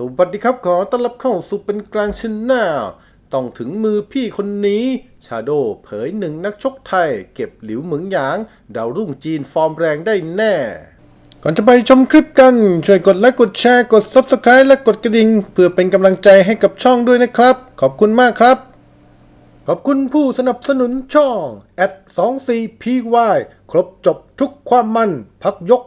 สวัสดีครับขอต้อนรับเข้าสู่เป็นกลางชนหน้า ต้องถึงมือพี่คนนี้ ชาโดเผยหนึ่งนักชกไทย เก็บหลิวเหมืองหยาง ดาวรุ่งจีนฟอร์มแรงได้แน่ ก่อนจะไปชมคลิปกัน ช่วยกดไลค์กดแชร์กด Subscribe และกดกระดิ่ง เพื่อเป็นกำลังใจให้กับช่องด้วยนะครับ ขอบคุณมากครับ ขอบคุณผู้สนับสนุนช่องแอด24 PY ครบจบทุกความมัน พักยก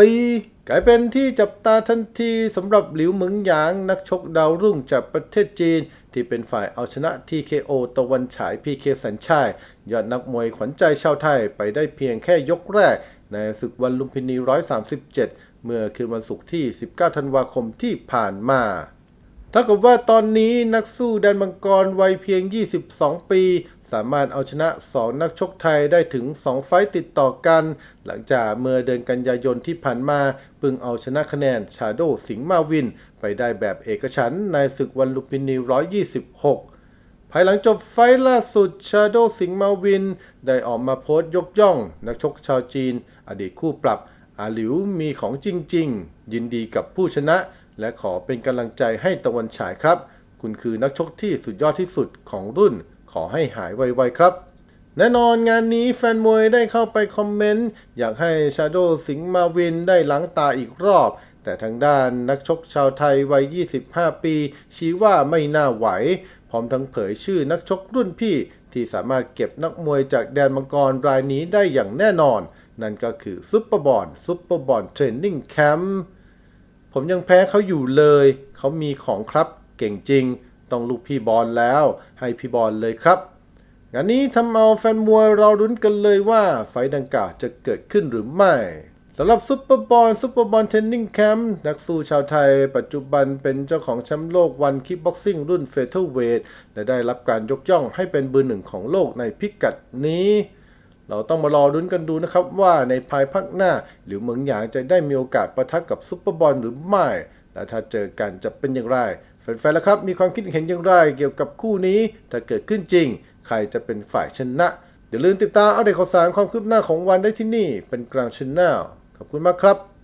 24 กลายเป็นที่จับตาทันทีสำหรับหลิวเหมิงหยาง นักชกดาวรุ่งจากประเทศจีน ที่เป็นฝ่ายเอาชนะ TKO ตะวันฉาย PK สัญชัยยอดนักมวยขวัญใจชาวไทยไปได้เพียงแค่ยกแรก ในศึกวันลุมพินี 137 เมื่อคืนวันศุกร์ที่ 19 ธันวาคมที่ผ่านมา เท่ากับว่าตอนนี้นักสู้แดนมังกรวัยเพียง 22 ปี สามารถเอาชนะ 2 นักชกไทยได้ถึง 2 ไฟต์ติดต่อกัน หลังจากเมื่อเดือนกันยายนที่ผ่านมาเพิ่งเอาชนะคะแนนชาโดสิงห์มาวิน ไปได้แบบเอกฉันในศึกวันลุมพินี 126ภายหลังจบไฟล์ล่าสุดชาโดสิงห์มาวิน ได้ออกมาโพสต์ยกย่อง นักชกชาวจีน อดีตคู่ปรับอาหลิวมีของจริง ๆ ยินดีกับผู้ชนะ และขอเป็นกำลังใจให้ตะวันฉายครับ คุณคือนักชกที่สุดยอดที่สุดของรุ่น ขอให้หายไวๆครับ แน่นอนงานนี้แฟนมวยได้เข้าไปคอมเมนต์ อยากให้ชาโดสิงห์มาวินได้ล้างตาอีกรอบ แต่ทางด้านนักชกชาวไทยวัย 25 ปี ชี้ว่าไม่น่าไหว พร้อมทั้งเผยชื่อนักชกรุ่นพี่ที่สามารถเก็บนักมวยจากแดนมังกรรายนี้ได้อย่างแน่นอน นั่นก็คือซุปเปอร์บอลซุปเปอร์บอลเทรนนิ่งแคมป์ ผมยังแพ้เขาอยู่เลย เขามีของครับเก่งจริง ต้องลูกพี่บอลแล้ว ให้พี่บอลเลยครับงานนี้ทำเอาแฟนมวยเรารุ้นกันเลยว่าไฟดังกล่าวจะเกิดขึ้นหรือไม่สำหรับซุปเปอร์บอลซุปเปอร์บอลเทนนิ่งแคมป์นักสู้ชาวไทย ปัจจุบันเป็นเจ้าของแชมป์โลกวันคิกบ็อกซิ่งรุ่นเฟเธอร์เวทและได้รับการยกย่องให้เป็นเบอร์หนึ่งของโลกในพิกัดนี้ เราต้องมารอรุ้นกันดูนะครับว่าในภายภาคหน้า หรือเมืองหยางจะได้มีโอกาสประทะกับซุปเปอร์บอลหรือไม่ และถ้าเจอกันจะเป็นอย่างไรแฟนๆล่ะครับ มีความคิดเห็นอย่างไรเกี่ยวกับคู่นี้ ถ้าเกิดขึ้นจริง ใครจะเป็นฝ่ายชนะ อย่าลืมติดตามอัปเดตข่าวสารความคืบหน้าของวันได้ที่นี่เป็นกลางชแนลขอบคุณมากครับ